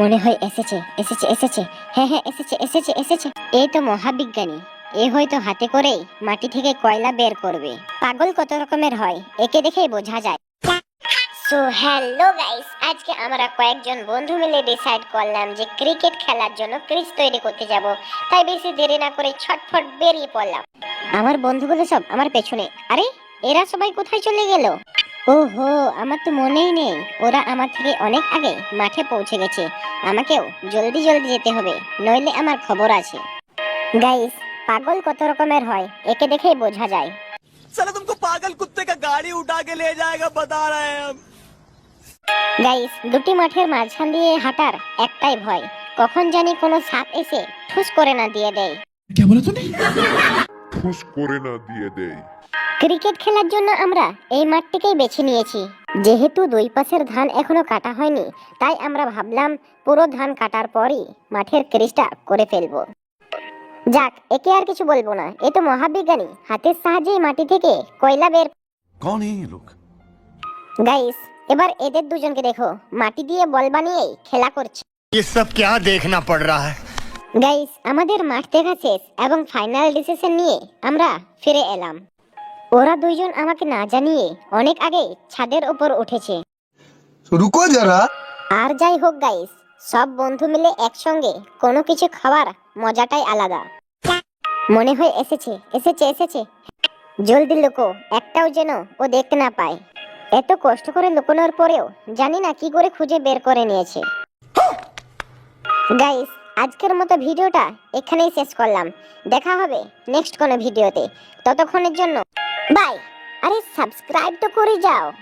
মনে হয় এসেছে এসেছে এসেছে। হ্যাঁ হ্যাঁ এসেছে এসেছে এসেছে। এই তো মহাবিজ্ঞানী। এ হয়তো হাতে করেই মাটি থেকে কয়লা বের করবে। পাগল কত রকমের হয়, একে দেখেই বোঝা যায়। সো হ্যালো গাইস আজকে আমরা কয়েকজন বন্ধু মিলে ডিসাইড করলাম যে ক্রিকেট খেলার জন্য ক্রিজ তৈরি করতে যাব। তাই বেশি দেরি না করে ছটফট বেরিয়ে পড়লাম। আমার বন্ধুগুলো সব আমার পেছনে। আরে, এরা সবাই কোথায় চলে গেল? ওহো আমার তো মনেই নেই। ওরা আমার থেকে অনেক আগে মাঠে পৌঁছে গেছে। আমাকেও জলদি জলদি যেতে হবে নইলে আমার খবর আছে। গাইস পাগল কত রকমের হয় একে দেখেই বোঝা যায়। চলো তুমি পাগল কুত্তে কা গাড়ি উঠা কে লে জায়েগা বাতা রহে হাম গাইস দুটি মাঠের মাঝখান দিয়ে হাঁটার একটাই ভয়। কখন জানি কোনো সাপ এসে ঠুস করে না দিয়ে দেয়। কে বলে তুমি ঠুস করে না দিয়ে দেয়। ক্রিকেট খেলার জন্য আমরা এই মাঠটিকেই বেছে নিয়েছি যেহেতু দুই পাশের ধান এখনো কাটা হয়নি তাই আমরা ভাবলাম পুরো ধান কাটার পরই মাঠের ক্রিজটা করে ফেলবো যাক একে আর কিছু বলবো না এ তো মহাবিজ্ঞানী হাতের সাহায্যেই মাটি থেকে কয়লা বের कौन है ये लोग গাইস এবার এদের দুজনকে দেখো মাটি দিয়ে বল বানিয়েই খেলা করছে ये सब क्या देखना पड़ रहा है গাইস আমাদের মাঠ দেখা শেষ এবং ফাইনাল ডিসিশন নিয়ে আমরা ফিরে এলাম ওরা দুইজন আমাকে না জানিয়ে অনেক আগে ছাদের ওপর উঠেছে। রুকো যারা। আর যাই হোক গাইস সব বন্ধু মিলে একসঙ্গে কোনো কিছু খাওয়ার মজাটাই আলাদা। মনে হয় এসেছে এসেছে এসেছে। জলদি লুকো একটাও যেন ও দেখতে না পায়। এত কষ্ট করে লুকোনোর পরেও জানি না কি করে খুঁজে বের করে নিয়েছে। গাইস আজকের মতো ভিডিওটা এখানেই শেষ করলাম। দেখা হবে নেক্সট কোনো ভিডিওতে। ততক্ষণের জন্য বাই। আরে সাবস্ক্রাইব তো করে যাও।